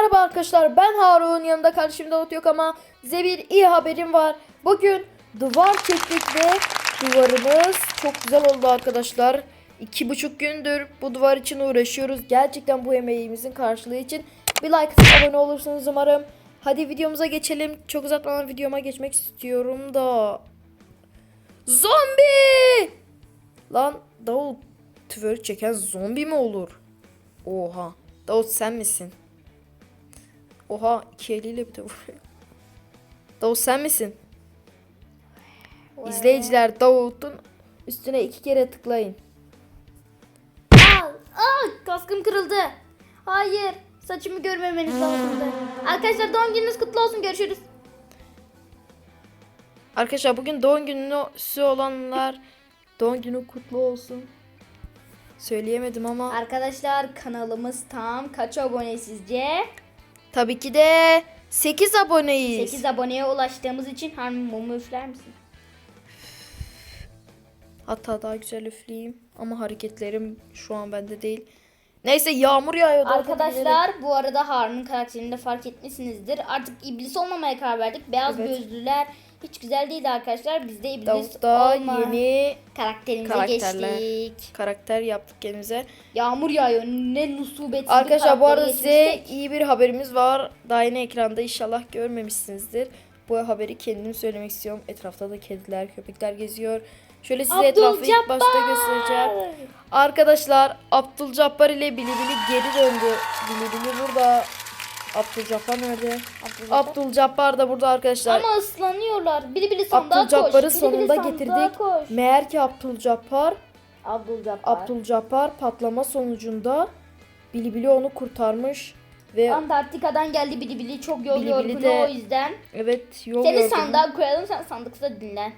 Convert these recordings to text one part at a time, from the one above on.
merhaba arkadaşlar ben Harun yanımda kardeşim Davut yok ama size bir iyi haberim var. Bugün duvar çektik ve duvarımız çok güzel oldu arkadaşlar. İki buçuk gündür bu duvar için uğraşıyoruz. Gerçekten bu emeğimizin karşılığı için bir like atıp abone olursunuz umarım. Hadi videomuza geçelim. Çok uzatmadan videoma geçmek istiyorum da. Zombi! Lan Davut twerk çeken zombi mi olur? Oha. Davut sen misin? Oha iki eliyle bir de vuruyor. Davut sen misin? İzleyiciler Davut'un üstüne iki kere tıklayın. Aa, kaskım kırıldı. Hayır. Saçımı görmemeniz lazımdı. Arkadaşlar doğum gününüz kutlu olsun. Görüşürüz. Arkadaşlar bugün doğum günü olanlar doğum günü kutlu olsun. Söyleyemedim ama Arkadaşlar kanalımız tam kaç abone sizce? Tabii ki de 8 aboneyiz. 8 aboneye ulaştığımız için Harun mumu üfler misin? Hatta daha güzel üfleyeyim ama hareketlerim şu an bende değil. Neyse yağmur yağıyor. da Arkadaşlar bu arada Harun'un karakterini de fark etmişsinizdir. Artık iblis olmamaya karar verdik. Beyaz Evet. gözlüler hiç güzel değildi arkadaşlar. Biz de iblis Davut'ta olma yeni karakterimize karakterler. geçtik. karakter yaptık kendimize. Yağmur yağıyor. Ne nusubetsiz Arkadaşlar bu arada karakteri size geçmiştik. iyi bir haberimiz var. Daha yeni ekranda inşallah görmemişsinizdir. Bu haberi kendim söylemek istiyorum. Etrafta da kediler, köpekler geziyor. Şöyle size etrafı ilk başta göstereceğim. Arkadaşlar Abdülcabbar ile Bilibili geri döndü. Bilibili burada. Abdülcabbar nerede? Abdülcabbar. Abdülcabbar da burada arkadaşlar. Ama ıslanıyorlar. Biri biri sandığa koş. Abdülcabbar'ı Biri biri sonunda sandığa getirdik. Koş. Meğer ki Abdülcabbar Abdülcabbar. Abdülcabbar patlama sonucunda Bilibili onu kurtarmış ve Antarktika'dan geldi biri biri çok yol Bili Bili yorgunu de o yüzden. evet yol Seni yorgunu. sandığa koyalım sen sandıkta dinlen.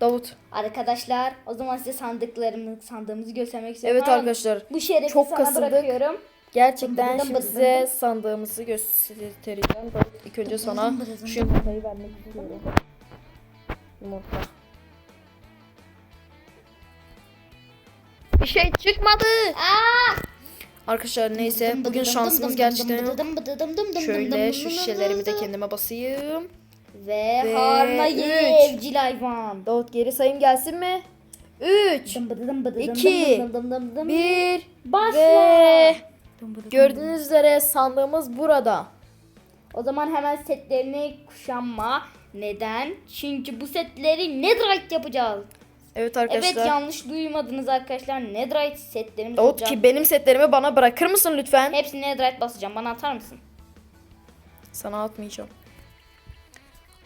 Davut. Arkadaşlar o zaman size sandıklarımı sandığımızı göstermek istiyorum. Evet arkadaşlar Bu şerefi çok sana kasıldık. bırakıyorum. Gerçekten Bıdım şimdi size sandığımızı göstereceğim. Davut ilk önce sana şu yumurtayı vermek istiyorum. Yumurta. Bir şey çıkmadı. Aa! Arkadaşlar neyse bugün şansımız gerçekten Şöyle şu şişelerimi de kendime basayım. Ve, Ve üç. evcil hayvan. Davut geri sayım gelsin mi? 3, Dım bıdı dım bıdı dım İki, dım dım dım dım. 1 Başla. ve. Gördüğünüz üzere sandığımız burada. O zaman hemen setlerini kuşanma. Neden? Çünkü bu setleri netherite yapacağız. Evet arkadaşlar. Evet yanlış duymadınız arkadaşlar. Netherite setlerimiz Davut olacak. ki benim setlerimi bana bırakır mısın lütfen? Hepsini netherite basacağım. Bana atar mısın? Sana atmayacağım.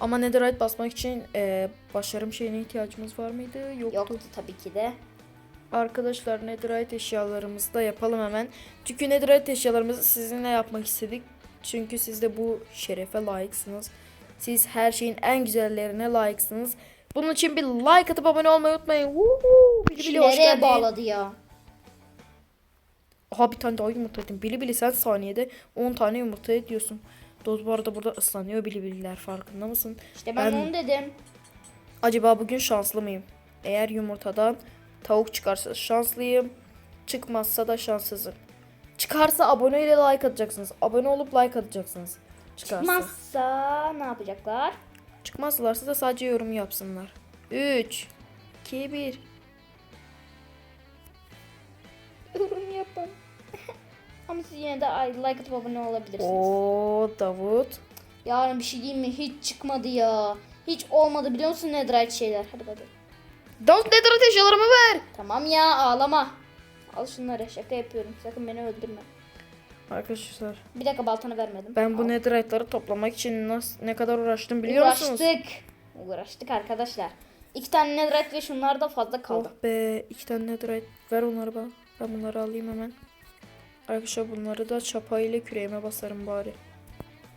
Ama netherite basmak için e, başarım şeyine ihtiyacımız var mıydı? Yoktu. Yoktu tabii ki de. Arkadaşlar netherite eşyalarımızı da yapalım hemen. Çünkü netherite eşyalarımızı sizinle yapmak istedik. Çünkü siz de bu şerefe layıksınız. Siz her şeyin en güzellerine layıksınız. Bunun için bir like atıp abone olmayı unutmayın. Woohoo! Bili bili hoş geldin. bağladı ya? Aha bir tane daha yumurta yedim. Bili bili sen saniyede 10 tane yumurta ediyorsun. Doz bu arada burada ıslanıyor bili bililer farkında mısın? İşte ben, Ben- onu dedim. Acaba bugün şanslı mıyım? Eğer yumurtadan tavuk çıkarsa şanslıyım. Çıkmazsa da şanssızım. Çıkarsa abone ile like atacaksınız. Abone olup like atacaksınız. Çıkarsa. Çıkmazsa ne yapacaklar? Çıkmazlarsa da sadece yorum yapsınlar. 3 2 1 Yorum yapın. Ama siz yine de like atıp abone olabilirsiniz. Oo Davut. Yarın bir şey diyeyim mi? Hiç çıkmadı ya. Hiç olmadı biliyor musun netherite şeyler? Hadi hadi. Davut nedir eşyalarımı ver. Tamam ya ağlama. Al şunları şaka yapıyorum. Sakın beni öldürme. Arkadaşlar Bir dakika baltanı vermedim. ben bu Al. netherite'ları toplamak için nasıl ne kadar uğraştım biliyor musunuz? Uğraştık. Uğraştık arkadaşlar. İki tane netherite ve şunlar da fazla kaldı. Oh be iki tane netherite ver onları bana. Ben bunları alayım hemen. Arkadaşlar bunları da çapayla küreğime basarım bari.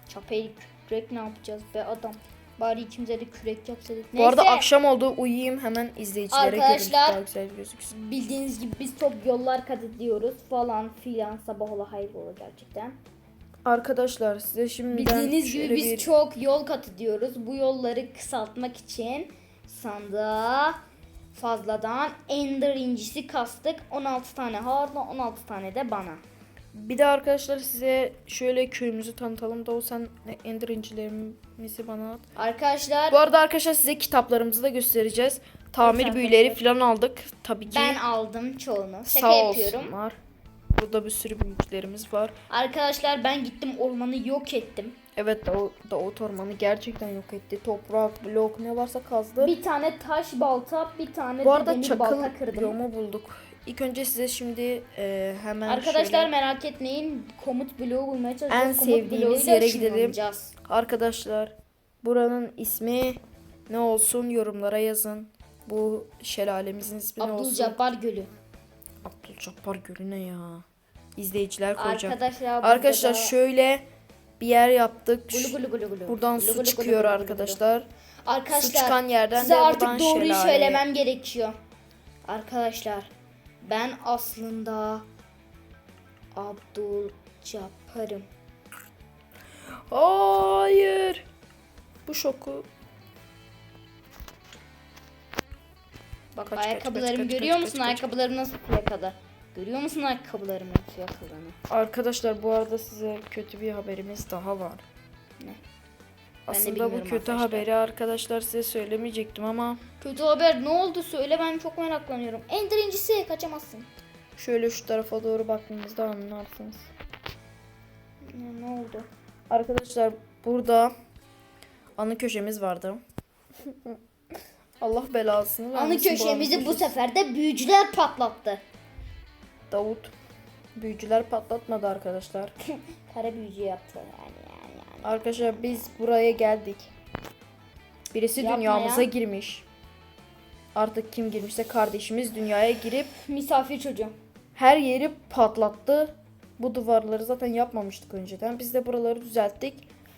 Çapayı kürek ne yapacağız be adam? Bari ikimize de kürek yapsaydık. Bu arada Neyse, akşam oldu uyuyayım hemen izleyicilere Arkadaşlar- daha güzel gözüksün. Bildiğiniz gibi biz çok yollar kat ediyoruz falan filan sabah ola hayır ola gerçekten. Arkadaşlar size şimdiden Bildiğiniz gibi biz bir- çok yol kat ediyoruz. Bu yolları kısaltmak için sandığa fazladan Ender incisi kastık. 16 tane Harun'a 16 tane de bana. Bir de arkadaşlar size şöyle köyümüzü tanıtalım. Doğu sen ender incilerimizi bana at. Arkadaşlar Bu arada arkadaşlar size kitaplarımızı da göstereceğiz. Tamir büyüleri falan aldık. Tabii ki ben aldım çoğunu. Şaka sağ yapıyorum. olsunlar. Burada bir sürü büyüklerimiz var. Arkadaşlar ben gittim ormanı yok ettim. Evet Davut, Davut ormanı gerçekten yok etti. Toprak, blok ne varsa kazdı. Bir tane taş balta, bir tane Bu arada demir çakıl balta kırdım. biyomu bulduk. İlk önce size şimdi e, hemen Arkadaşlar şöyle- merak etmeyin. Komut bloğu bulmaya çalışacağız. En Komut sevdiğimiz bloğuyla yere gidelim. Arkadaşlar buranın ismi ne olsun yorumlara yazın. Bu şelalemizin ismi ne olsun? Abdülcabbar Gölü. Abdülcabbar Gölü ne ya? İzleyiciler koyacağım. Arkadaşlar Arkadaşlar da- şöyle bir yer yaptık. Gulu gulu gulu gulu. Buradan Gulu su gulu çıkıyor gulu gulu arkadaşlar. Arkadaşlar Su çıkan yerden size de artık doğruyu şelale. söylemem gerekiyor. Arkadaşlar ben aslında Abdülcabbar'ım. Hayır. Bu şoku. Bak kaç, ayakkabılarımı kaç, kaç, görüyor kaç, musun? kaç. Ayakkabılarım nasıl plakada? Görüyor musun ayakkabılarımın plakalarını? Arkadaşlar bu arada size kötü bir haberimiz daha var. Ne? Aslında bu kötü arkadaşlar. haberi arkadaşlar size söylemeyecektim ama Kötü haber ne oldu söyle ben çok meraklanıyorum. Ender incisi kaçamazsın. şöyle şu tarafa doğru baktığınızda anlarsınız. Ne, ne oldu? Arkadaşlar burada anı köşemiz vardı. Allah belasını Anı vermesin bu köşemizi bu köşesi. sefer de büyücüler patlattı. Davut büyücüler patlatmadı arkadaşlar. Kara büyücü yaptı yani. Arkadaşlar biz buraya geldik. Birisi Yapma dünyamıza ya. girmiş. Artık kim girmişse kardeşimiz dünyaya girip Misafir çocuğu. her yeri patlattı. Bu duvarları zaten yapmamıştık önceden. Biz de buraları düzelttik.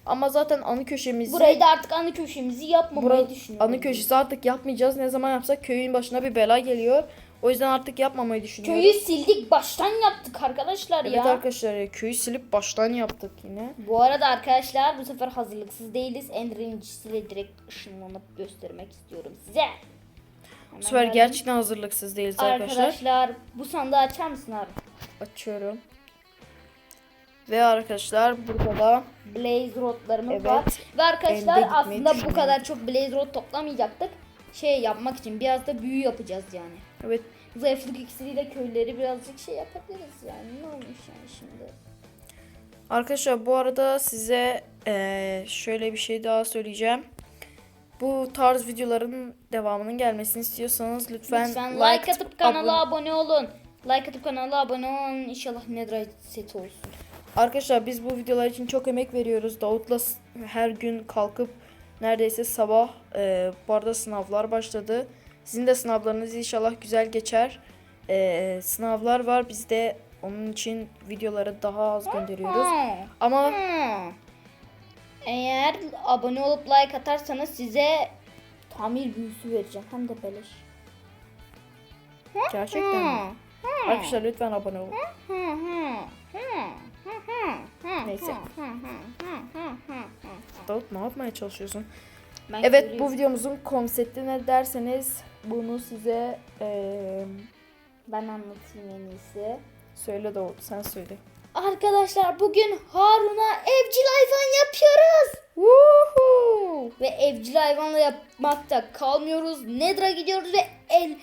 Ama zaten anı köşemizi Burayı da artık anı köşemizi yapmamayı bura- düşünüyorum. anı köşesi artık yapmayacağız. Ne zaman yapsak köyün başına bir bela geliyor. O yüzden artık yapmamayı düşünüyoruz. Köyü sildik baştan yaptık arkadaşlar Evet ya. arkadaşlar ya, köyü silip baştan yaptık yine. Bu arada arkadaşlar bu sefer hazırlıksız değiliz. Ender incisiyle direkt ışınlanıp göstermek istiyorum size. Hemen Bu sefer geldim. gerçekten hazırlıksız değiliz arkadaşlar. Arkadaşlar bu sandığı açar mısın abi? Açıyorum. Ve arkadaşlar burada da Blaze rotlarımız Evet. var. Ve arkadaşlar aslında bu düşünüyorum. kadar çok blaze rot toplamayacaktık. Şey yapmak için biraz da büyü yapacağız yani. Evet Zayıflık iksiriyle köyleri birazcık şey yapabiliriz yani. Ne olmuş yani şimdi? arkadaşlar bu arada size eee, şöyle bir şey daha söyleyeceğim. Bu tarz videoların devamının gelmesini istiyorsanız lütfen, Lütfen like, atıp kanala abone- olun. Like atıp kanala abone olun. İnşallah Netherite seti olsun. Arkadaşlar biz bu videolar için çok emek veriyoruz. Davut'la her gün kalkıp neredeyse sabah eee, bu arada sınavlar başladı. Sizin de sınavlarınız inşallah güzel geçer. Eee, sınavlar var. Biz de onun için videoları daha az gönderiyoruz. Ama. Eğer abone olup like atarsanız size tamir büyüsü vereceğim. Hem de beleş. gerçekten mi? Arkadaşlar lütfen abone olun. Neyse. Davut ne yapmaya çalışıyorsun? Ben Evet bu videomuzun konsepti ne derseniz bunu size eee, ben anlatayım en iyisi. söyle Davut sen söyle. Arkadaşlar bugün Harun'a evcil hayvan yapıyoruz. Woohoo! Ve evcil hayvanla yapmakta kalmıyoruz. Nedra gidiyoruz ve en...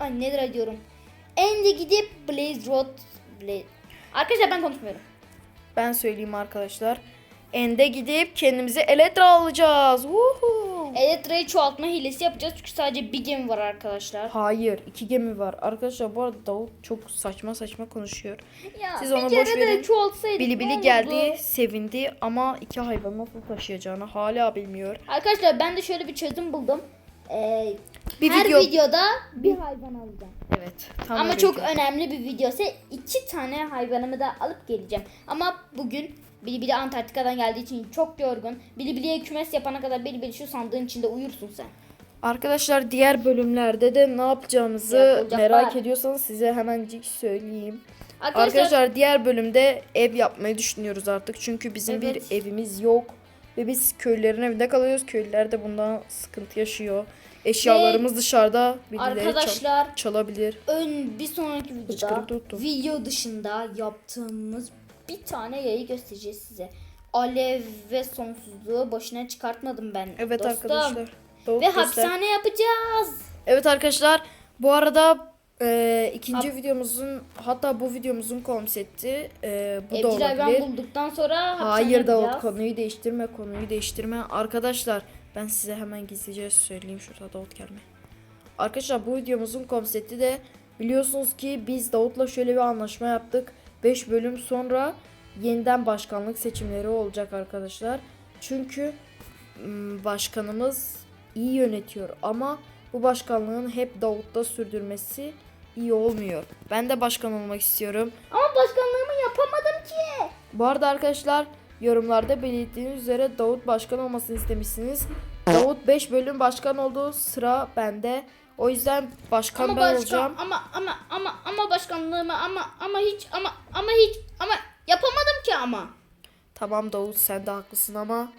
Ay Nedra diyorum. End'e gidip Blaze Road... Blaze... Arkadaşlar ben konuşmuyorum. Ben söyleyeyim arkadaşlar. Ende gidip kendimize Eletra alacağız. Woohoo! Elektra'yı çoğaltma hilesi yapacağız çünkü sadece bir gemi var arkadaşlar. Hayır iki gemi var. Arkadaşlar bu arada Davut çok saçma saçma konuşuyor. Ya Siz bir ona kere boş de verin. çoğaltsaydık Bili ne bili olurdu? geldi sevindi ama iki hayvan nasıl taşıyacağını hala bilmiyor. Arkadaşlar ben de şöyle bir çözüm buldum. Ee, Bir her video. videoda bir hayvan alacağım. Evet. Tam Ama öyle çok önemli bir video ise iki tane hayvanımı da alıp geleceğim. Ama bugün Bilibili Antarktika'dan geldiği için çok yorgun. Bilibili'ye kümes yapana kadar Bilibili şu sandığın içinde uyursun sen. Arkadaşlar diğer bölümlerde de ne yapacağımızı Yapılacak merak var. ediyorsanız size hemencik söyleyeyim. Arkadaşlar, Arkadaşlar diğer bölümde ev yapmayı düşünüyoruz artık. Çünkü bizim Evet. bir evimiz yok. Ve biz köylülerin evinde kalıyoruz. Köylüler de bundan sıkıntı yaşıyor. Eşyalarımız dışarıda. Birileri çal- Arkadaşlar çalabilir. ön bir sonraki videoda Hıçkırık video dışında yaptığımız bir tane yayı göstereceğiz size. Alev ve sonsuzluğu boşuna çıkartmadım ben. Evet dostum. arkadaşlar. Davut Ve göster. hapishane yapacağız. Evet arkadaşlar bu arada e, ikinci videomuzun hatta bu videomuzun konsepti e, bu da Evcil hayvan olabilir. bulduktan sonra hapishane Hayır Davut yapacağız. konuyu değiştirme konuyu değiştirme. Arkadaşlar ben size hemen gizlice söyleyeyim şurada Davut gelme. Arkadaşlar bu videomuzun konsepti de biliyorsunuz ki biz Davut'la şöyle bir anlaşma yaptık. 5 bölüm sonra yeniden başkanlık seçimleri olacak arkadaşlar. Çünkü başkanımız iyi yönetiyor ama bu başkanlığın hep Davut'ta sürdürmesi iyi olmuyor. Ben de başkan olmak istiyorum. Ama başkanlığımı yapamadım ki. Bu arada arkadaşlar yorumlarda belirttiğiniz üzere Davut başkan olmasını istemişsiniz. Davut 5 bölüm başkan oldu. Sıra bende. O yüzden başkan Ama ben başkan olacağım. ama ama ama ama başkanlığımı ama ama hiç ama ama hiç ama yapamadım ki ama. Tamam Davut sen de haklısın ama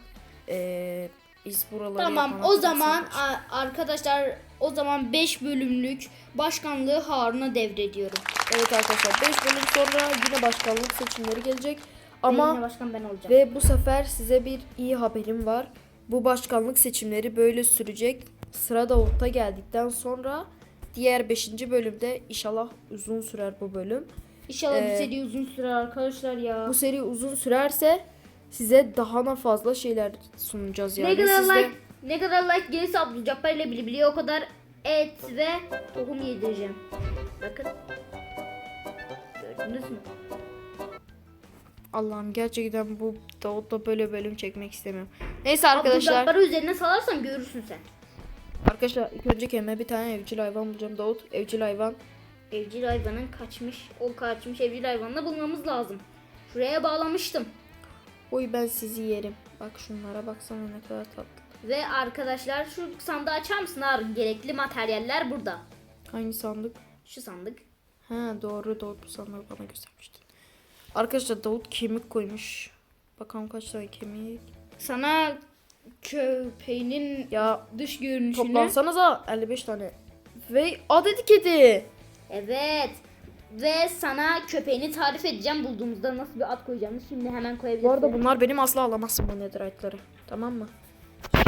eee biz buraları Tamam o zaman arkadaşlar o zaman 5 bölümlük başkanlığı Harun'a devrediyorum. Evet arkadaşlar 5 bölüm sonra yine başkanlık seçimleri gelecek. Ama Ama başkan ben olacağım. Ve bu sefer size bir iyi haberim var. Bu başkanlık seçimleri böyle sürecek. Sıra Davut'a geldikten sonra diğer 5. bölümde inşallah uzun sürer bu bölüm. İnşallah bu Ee, seri uzun sürer arkadaşlar ya. Bu seri uzun sürerse size daha da fazla şeyler sunacağız yani. ne kadar Siz de- like ne kadar like gelirse Abdülcabbar ile bili bili o kadar et ve tohum yedireceğim. Bakın. Gördünüz mü? Allah'ım gerçekten bu Davut'la böyle bölüm çekmek istemiyorum. Neyse arkadaşlar. Abdülcabbar'ı üzerine salarsan görürsün sen. Arkadaşlar ilk önce kendime bir tane evcil hayvan bulacağım. Davut evcil hayvan. Evcil hayvanın kaçmış, o kaçmış evcil hayvanını bulmamız lazım. Şuraya bağlamıştım. Oy ben sizi yerim. Bak şunlara baksana ne kadar tatlı. Ve arkadaşlar şu sandığı açar mısın Harun? Gerekli materyaller burada. Hangi sandık? Şu sandık. Ha doğru doğru bu sandığı bana göstermiştin. Arkadaşlar Davut kemik koymuş. Bakalım kaç tane kemik. Sana köpeğinin Ya dış görünüşünü... toplansanıza 55 tane. Ve adet kedi. Evet. Ve sana köpeğini tarif edeceğim bulduğumuzda nasıl bir ad koyacağımızı şimdi hemen koyabilirsin. Bu arada bunlar benim asla alamazsın bu netherite'ları. Tamam mı?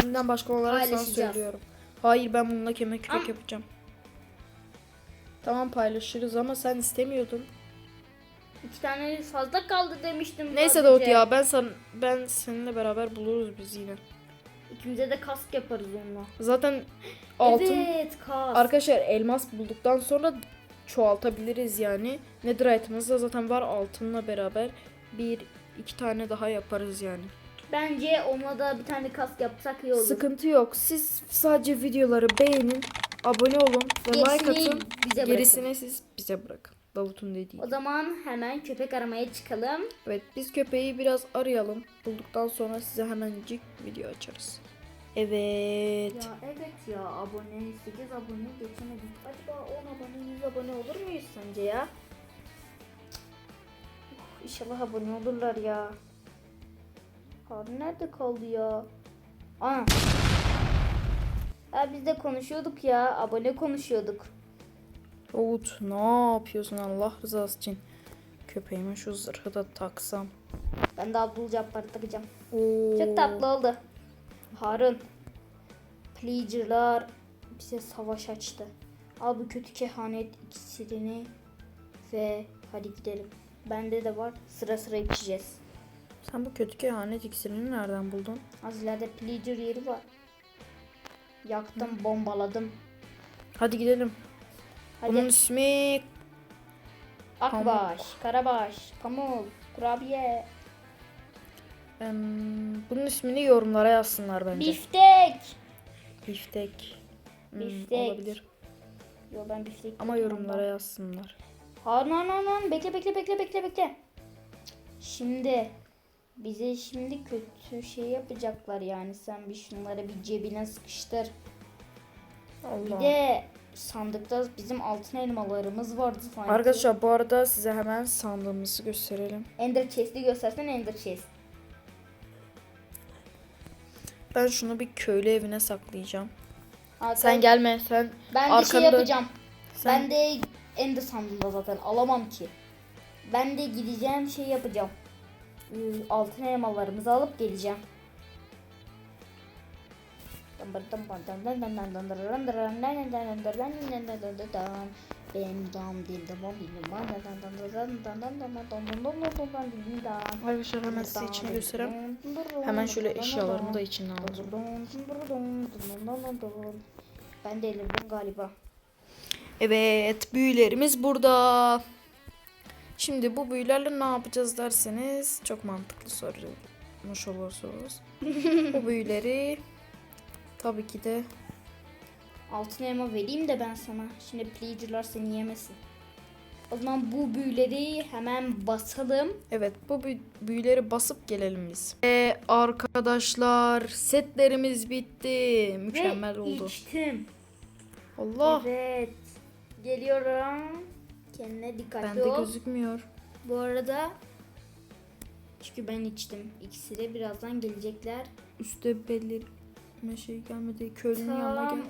Şimdiden başkan olarak sana söylüyorum. Hayır ben bununla kemik kürek Ama- yapacağım. Tamam paylaşırız ama sen istemiyordun. İki tane fazla kaldı demiştim. Neyse. Davut ya ben sen ben seninle beraber buluruz biz yine. İkimize de kask yaparız onunla. Zaten altın Evet kask. Arkadaşlar elmas bulduktan sonra çoğaltabiliriz yani. Netherite'ımız da zaten var altınla beraber. Bir iki tane daha yaparız yani. Bence onunla da bir tane kask yapsak iyi olur. Sıkıntı yok. Siz sadece videoları beğenin, abone olun ve like Gerisini atın. bize bırakın. Gerisini siz bize bırakın. Davut'un dediği. O zaman hemen köpek aramaya çıkalım. Evet biz köpeği biraz arayalım. Bulduktan sonra size hemencik video açarız. Evet. Ya evet ya abone 8 abone geçemedik. Acaba 10 abone 100 abone olur muyuz sence ya? Uf, İnşallah abone olurlar ya. Harun nerede kaldı ya? Ana. Ya biz de konuşuyorduk ya. Abone konuşuyorduk. Davut ne yapıyorsun Allah rızası için? Köpeğime şu zırhı da taksam. Ben de Abdülcabbar'ı takacağım. Oo. Çok tatlı oldu. Harun. Pleager'lar bize savaş açtı. Al bu kötü kehanet iksirini ve hadi gidelim. Bende de var. Sıra sıra içeceğiz. Sen bu kötü kehanet iksirini nereden buldun? Az ileride Pleager yeri var. Yaktım, bombaladım. Hadi gidelim. Hadi. Bunun ismi Akbaş, Karabaş, Pamuk, Kurabiye, bunun ismini yorumlara yazsınlar bence. Biftek. Biftek. Hmm, Biftek. Olabilir. Yo ben biftek. Ama yorumlara yazsınlar. Harun Harun Harun Harun. bekle bekle bekle bekle bekle. Şimdi bize şimdi kötü şey yapacaklar yani sen bir şunları bir cebine sıkıştır. Bir Allah. de sandıkta bizim altın elmalarımız vardı sanki. Arkadaşlar bu arada size hemen sandığımızı gösterelim. Ender chest'i göstersen Ender chest. Ben şunu bir köylü evine saklayacağım. Hakan, Sen gelme sen. Ben de şey yapacağım. Sen- Ben de Ender sandığında zaten alamam ki. Ben de gideceğim şey yapacağım. Ee, Altın elmalarımızı alıp geleceğim. Benim dam Arkadaşlar hemen size içini göstereyim. Hemen şöyle eşyalarımı da içinden alacağım. Ben de elimden galiba. Evet büyülerimiz burada. Şimdi bu büyülerle ne yapacağız derseniz çok mantıklı sormuş olursunuz. bu büyüleri tabii ki de Altın elma vereyim de ben sana. Şimdi pleader'lar seni yemesin. O zaman bu büyüleri hemen basalım. evet bu büy- büyüleri basıp gelelim biz. Ve arkadaşlar setlerimiz bitti. Mükemmel Ve oldu. içtim. Allah Evet. Geliyorum. Kendine dikkatli bende ol. gözükmüyor. Bu arada çünkü ben içtim. İkisi birazdan gelecekler. Üste belirme şey gelmedi. Köylünün yanına Tam gel.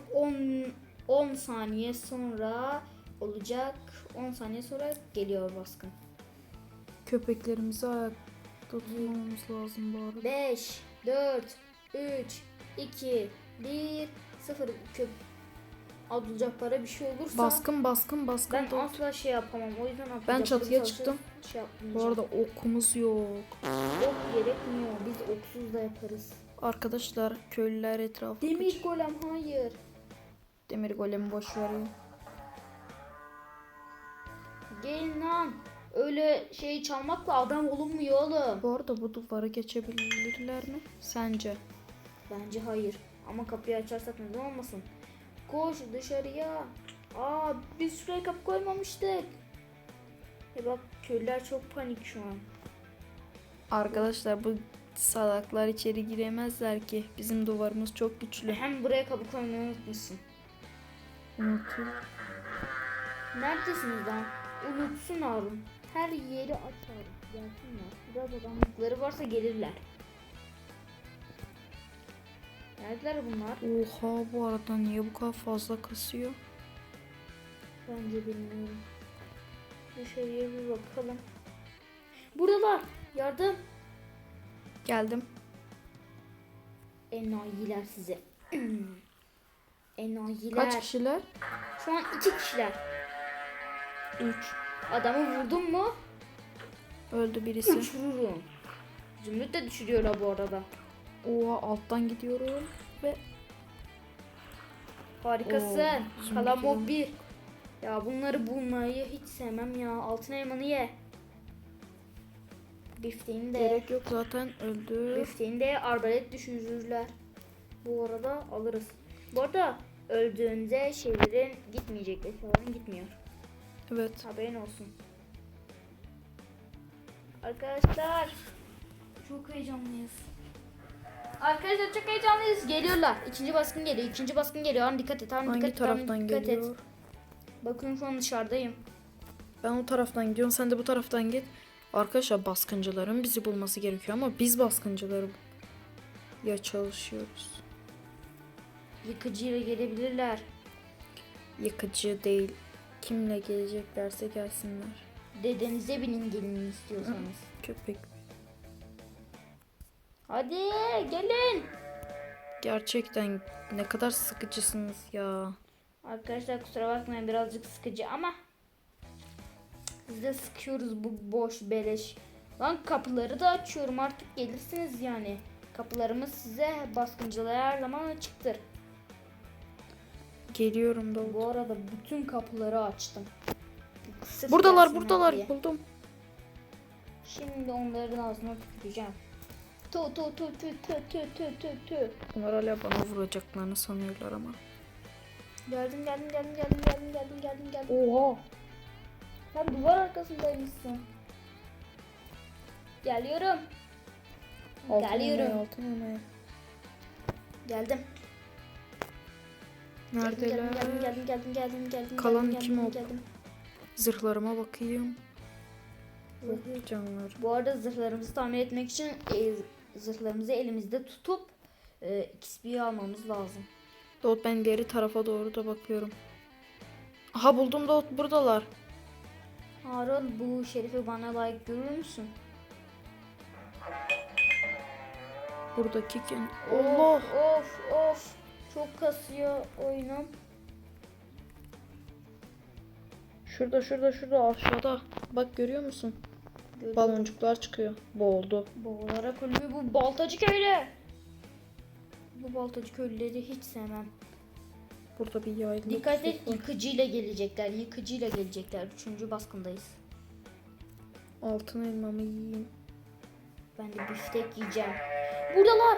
10 10 saniye sonra olacak. 10 saniye sonra geliyor baskın. Köpeklerimizi ayakta tutmamız lazım bu arada. 5 4 3 2 1 0 köp Abdülcabbar'a bir şey olursa Baskın baskın baskın. ben dur. asla şey yapamam. O yüzden Ben Abdülcabbar'ı çatıya çıktım. Şey Bu arada okumuz yok. ok gerekmiyor. Biz oksuz da yaparız. Arkadaşlar köylüler etrafı Demir kaç- golem hayır. Demir golemi boş verin. Gelin lan. Öyle şey çalmakla adam olunmuyor oğlum. Bu arada bu duvarı geçebilirler mi? Sence? Bence hayır. Ama kapıyı açarsak neden olmasın? Koş dışarıya. Aa biz şuraya kapı koymamıştık. Ya bak köylüler çok panik şu an. Arkadaşlar bu salaklar içeri giremezler ki. Bizim duvarımız çok güçlü. Hem buraya kapı koymayı unutmuşsun. Unutur. Neredesiniz lan? Unutsun Harun. Her yeri aç Harun. Gelsinler. Biraz adamlıkları varsa gelirler. Neredeler bunlar? Oha bu arada niye bu kadar fazla kasıyor? Bence bilmiyorum. Dışarıya bir bakalım. Buradalar. Yardım. Geldim. Enayiler size. Enayiler. Kaç kişiler? Şu an iki kişiler. 3. Adamı vurdun mu? Öldü birisi. Uçururum. Zümrüt de düşürüyorlar bu arada. Oha alttan gidiyorum. Ve Harikasın. Oo, bir. Ya bunları bulmayı hiç sevmem ya. Altın elmanı ye. Bifteğini de gerek yok zaten öldü. Bifteğini de. Arbalet düşürürler. Bu arada alırız. Bu arada öldüğünde şeylerin gitmeyecek. Eşyaların gitmiyor. Evet. Haberin olsun. Arkadaşlar çok heyecanlıyız. Arkadaşlar çok heyecanlıyız. Geliyorlar. İkinci baskın geliyor. İkinci baskın geliyor. Harun dikkat et. Harun Hangi dikkat et. Taraftan dikkat geliyor? et. Bakın şu an dışarıdayım. Ben o taraftan gidiyorum. Sen de bu taraftan git. Arkadaşlar baskıncıların bizi bulması gerekiyor ama biz baskıncıları ya çalışıyoruz. Yıkıcıyla gelebilirler. Yıkıcı değil. Kimle geleceklerse gelsinler. Dedenize binin gelin istiyorsanız. Köpek. Hadi gelin. Gerçekten ne kadar sıkıcısınız ya. Arkadaşlar kusura bakmayın birazcık sıkıcı ama biz de sıkıyoruz bu boş beleş. Lan kapıları da açıyorum artık gelirsiniz yani. Kapılarımız size baskıncılara her zaman açıktır. Geliyorum da. Bu arada bütün kapıları açtım. Sırf Buradalar, buradalar. diye. Buldum. Şimdi onların ağzına tüküreceğim. Tu tu tu tu tu tu tu tu tu. Bunlar hala bana vuracaklarını sanıyorlar ama. Geldim geldim geldim geldim geldim geldim geldim geldim. Oha. Sen duvar arkasındaymışsın. Geliyorum. Geliyorum. Altın elmaya. Geldim. Geldim Neredeler? geldim geldim geldim geldim geldim. Kalan geldim, kim geldim, oldu? geldim. Zırhlarıma bakayım. Yok canlar. Bu arada zırhlarımızı tamir etmek için e, zırhlarımızı elimizde tutup e, XP almamız lazım. Davut ben ileri tarafa doğru da bakıyorum. Aha buldum Davut buradalar. Harun bu şerifi bana layık görür müsün? Buradaki kim? Allah. Of of. Çok kasıyor oyunum. Şurada şurada şurada aşağıda. Bak görüyor musun? Görüyorum. Baloncuklar çıkıyor. Boğuldu. Boğularak ölüyor bu baltacı köylü. Bu baltacı köylüleri hiç sevmem. Burada bir yaylı. Dikkat et var. yıkıcıyla gelecekler. Yıkıcıyla gelecekler. Üçüncü baskındayız. Altın elmamı yiyeyim. Ben de biftek yiyeceğim. Buradalar.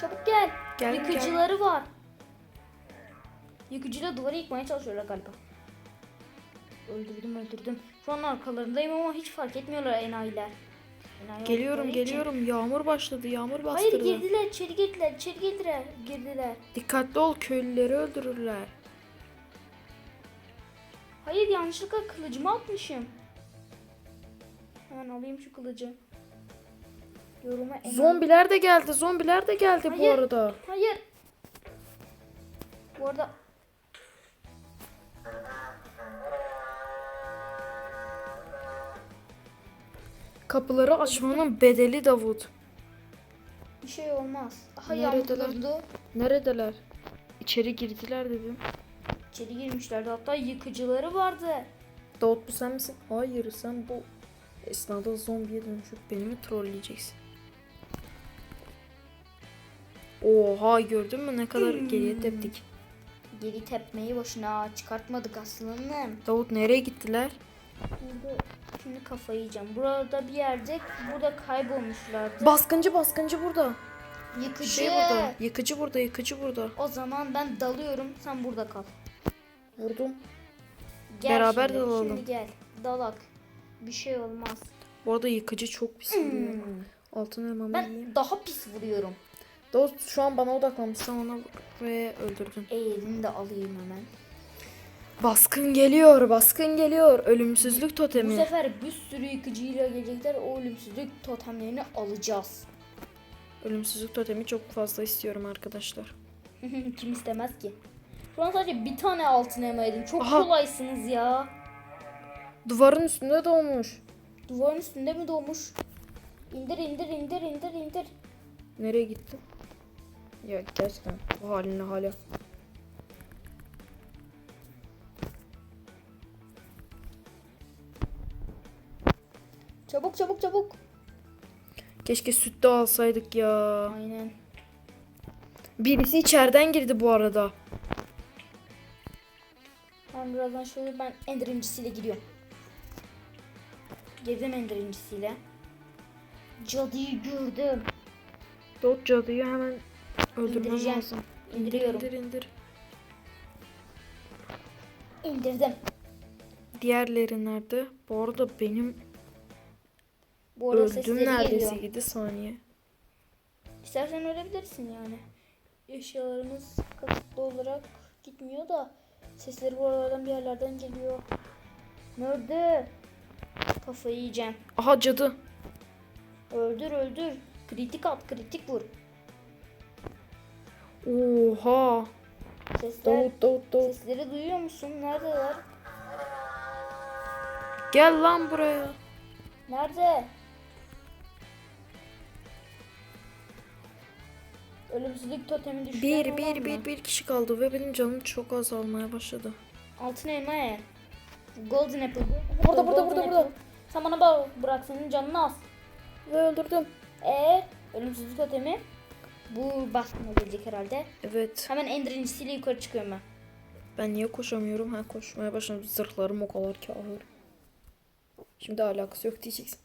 Çabuk gel. Gel, Yıkıcıları var. Yıkıcıyla duvarı yıkmaya çalışıyorlar galiba. Öldürdüm öldürdüm. Şu an arkalarındayım ama hiç fark etmiyorlar enayiler. Geliyorum için- geliyorum. Yağmur başladı. Yağmur Hayır bastırdı. girdiler içeri girdiler içeri girdiler girdiler. Dikkatli ol köylüleri öldürürler. Hayır yanlışlıkla kılıcımı atmışım. Hemen alayım şu kılıcı. Yoruma enayi- Zombiler de geldi. Zombiler de geldi bu Hayır. arada. Hayır. Bu arada Kapıları açmanın bedeli Davut. bir şey olmaz. Aha Neredeler? yağmur durdu. Neredeler? İçeri girdiler dedim. İçeri girmişlerdi hatta yıkıcıları vardı. Davut bu sen misin? Hayır sen bu esnada zombiye dönüşüp beni mi trolleyeceksin? Oha gördün mü ne kadar Hmm. geriye teptik. Geri tepmeyi boşuna çıkartmadık aslanım. Davut nereye gittiler? Burada şimdi kafayı yiyeceğim. Burada bir yerde burada kaybolmuşlardı. Baskıncı baskıncı burada. Yıkıcı. Şey burada. Yıkıcı burada yıkıcı burada. O zaman ben dalıyorum. Sen burada kal. Vurdum. Gel Beraber şimdi, dalalım. Şimdi gel. Dalak. Bir şey olmaz. Bu arada yıkıcı çok pis vuruyor. Hmm. Altın elmamı Ben yiyeyim. daha pis vuruyorum. Davut şu an bana odaklanmış. Sen vur ve öldürdün. Eğilini de alayım hemen. Baskın geliyor. Baskın geliyor. Ölümsüzlük Bu totemi. sefer bir sürü yıkıcıyla gelecekler. O ölümsüzlük totemlerini alacağız. Ölümsüzlük totemi çok fazla istiyorum arkadaşlar. Kim istemez ki? Şu an sadece bir tane altın elma yedim. Çok Aha. kolaysınız ya. Duvarın üstünde doğmuş. Duvarın üstünde mi doğmuş? İndir indir indir indir indir. Nereye gitti? Ya gerçekten bu haline hala. Çabuk çabuk çabuk. Keşke süt de alsaydık ya. Aynen. Birisi içeriden girdi bu arada. Ben birazdan şöyle ben ender incisiyle gidiyorum. Girdim ender incisiyle. Cadıyı gördüm. Dot cadıyı hemen öldürmem lazım. İndiriyorum. İndir indir. İndirdim. Diğerleri nerede? Bu arada benim Bu arada öldüm sesleri neredeyse geliyor. 7 saniye. İstersen ölebilirsin yani. Eşyalarımız kasıtlı olarak gitmiyor da sesleri buralardan bir yerlerden geliyor. Nerede? Kafayı yiyeceğim. Aha cadı. Öldür öldür. Kritik at kritik vur. Oha. Sesler, Davut Davut Davut. sesleri duyuyor musun? Neredeler? Gel lan buraya. Nerede? Ölümsüzlük totemi düşen Bir bir bir bir kişi kaldı ve benim canım çok azalmaya başladı. Altın elma ye. Golden apple. Burada, burada, burada, apple. burada. Sen bana bak bırak senin canını az. Ve öldürdüm. Ee, ölümsüzlük totemi. Bu baskına gelecek herhalde. Evet. Hemen ender incisiyle yukarı çıkıyorum ben. Ben niye koşamıyorum? Ha koşmaya başladım. Zırhlarım o kadar ki ağır. Şimdi alakası yok diyeceksin.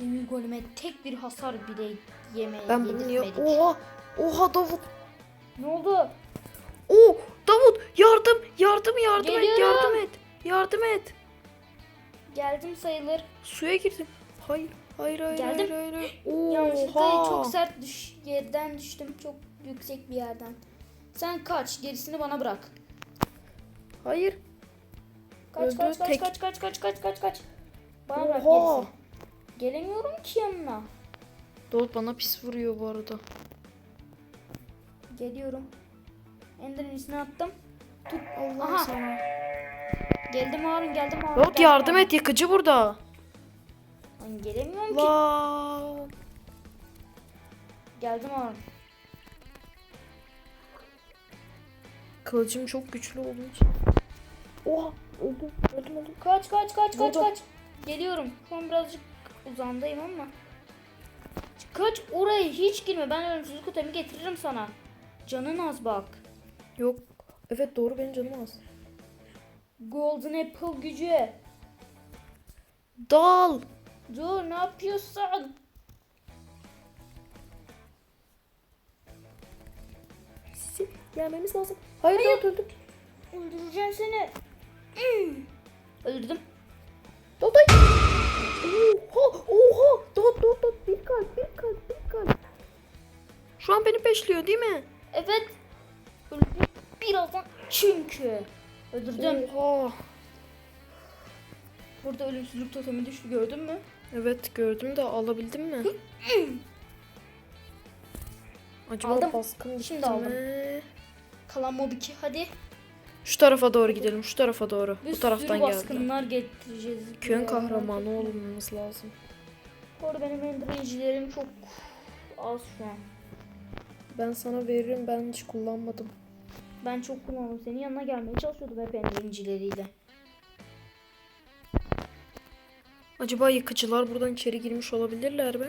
Demir goleme tek bir hasar bile yeme Ben bunu niye... Oha! Oha Davut! Ne oldu? Oo! Davut! Yardım! Yardım! Yardım et! Geliyorum. Yardım et! Yardım et! Geldim sayılır. Suya girdim. Hayır. Hayır hayır Geldim. hayır hayır. hayır. Yanlışlıkla Oha! çok sert düş yerden düştüm. Çok yüksek bir yerden. Sen kaç. Gerisini bana bırak. Hayır. Kaç Öldü, kaç kaç tek- kaç kaç kaç kaç kaç kaç. Bana bırak Oha! gerisini. Gelemiyorum ki yanına. Davut bana pis vuruyor bu arada. Geliyorum. Ender'in üstüne attım. Tut. Allah sana. Geldim Harun geldim Harun. Davut geldim yardım Harun. et yıkıcı burada. Lan gelemiyorum ki. Lan. Geldim Harun. Kılıcım çok güçlü için. Oha öldüm öldüm öldüm. Kaç kaç kaç kaç kaç. Geliyorum. An birazcık uzandayım ama. Kaç oraya hiç girme. Ben ölümsüzlük totemi getiririm sana. Canın az bak. Yok. Evet doğru benim canım az. Golden Apple gücü. Dal. Dur ne yapıyorsun? Sizi gelmemiz lazım. Hayır, Davut öldüm. Öldüreceğim seni. Hmm. Öldürdüm. Davut ay. Oha oha. Davut Davut Davut. Bir kalp bir kalp bir kalp. Şu an beni peşliyor değil mi? Evet. Öldüm. Birazdan çünkü. Öldürdüm. Oha. Burada ölümsüzlük totemi düştü gördün mü? Evet gördüm de alabildim mi? Acaba Aldım. baskın Şimdi aldım. mi? Kalan mob 2 hadi. Şu tarafa doğru gidelim. Şu tarafa doğru. Bir Bu taraftan sürü geldi. baskınlar getireceğiz. Köyün kahramanı olmamız lazım. Bu arada benim enderecilerim çok az şu an. Ben sana veririm. Ben hiç kullanmadım. Ben çok kullandım. Senin yanına gelmeye çalışıyordum hep endericileriyle. Acaba yıkıcılar buradan içeri girmiş olabilirler mi?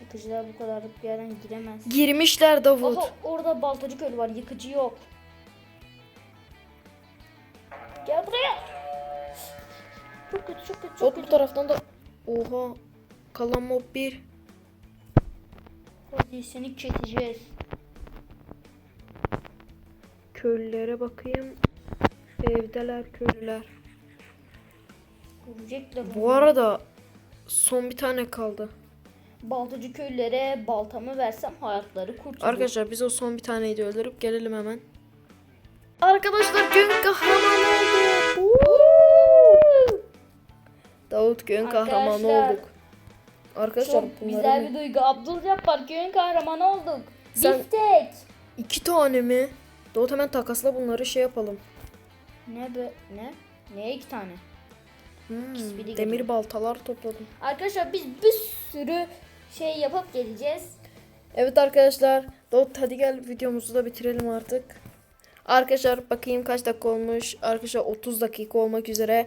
Yıkıcılar bu kadarlık bir yerden giremez. Girmişler Davut. Aha orada baltacı köylü var. Yıkıcı yok. Gel buraya. Çok kötü çok kötü çok Hop bu kötü. taraftan da Oha. Kalan mob 1. Hadi seni keseceğiz. Köylülere bakayım. Evdeler köylüler. Görecekler. Bu onu. arada son bir tane kaldı. Baltacı köylülere baltamı versem hayatları kurtulur. Arkadaşlar biz o son bir taneyi de öldürüp gelelim hemen. Arkadaşlar gün kahramanı olduk. Davut gün kahramanı Arkadaşlar, olduk. Arkadaşlar Çok bunları güzel bir duygu. Abdülcabbar köyün kahramanı olduk. Sen- Biftek. iki tane mi? Davut hemen takasla bunları şey yapalım. Ne be? Ne? Neye iki tane? Hmm, İkisi biri demir geliyor. baltalar topladım. Arkadaşlar biz bir sürü şey yapıp geleceğiz. Evet arkadaşlar. Davut hadi gel videomuzu da bitirelim artık. Arkadaşlar bakayım kaç dakika olmuş. Arkadaşlar 30 dakika olmak üzere.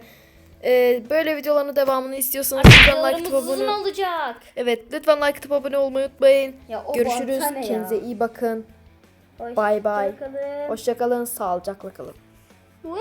Ee, böyle videoların devamını istiyorsanız lütfen like atıp abone olacak. Evet lütfen like atıp abone olmayı unutmayın. Ya Görüşürüz. ya? Kendinize iyi bakın. Hoşça Bay bay. kalın. Hoşçakalın. Sağlıcakla kalın. Woo!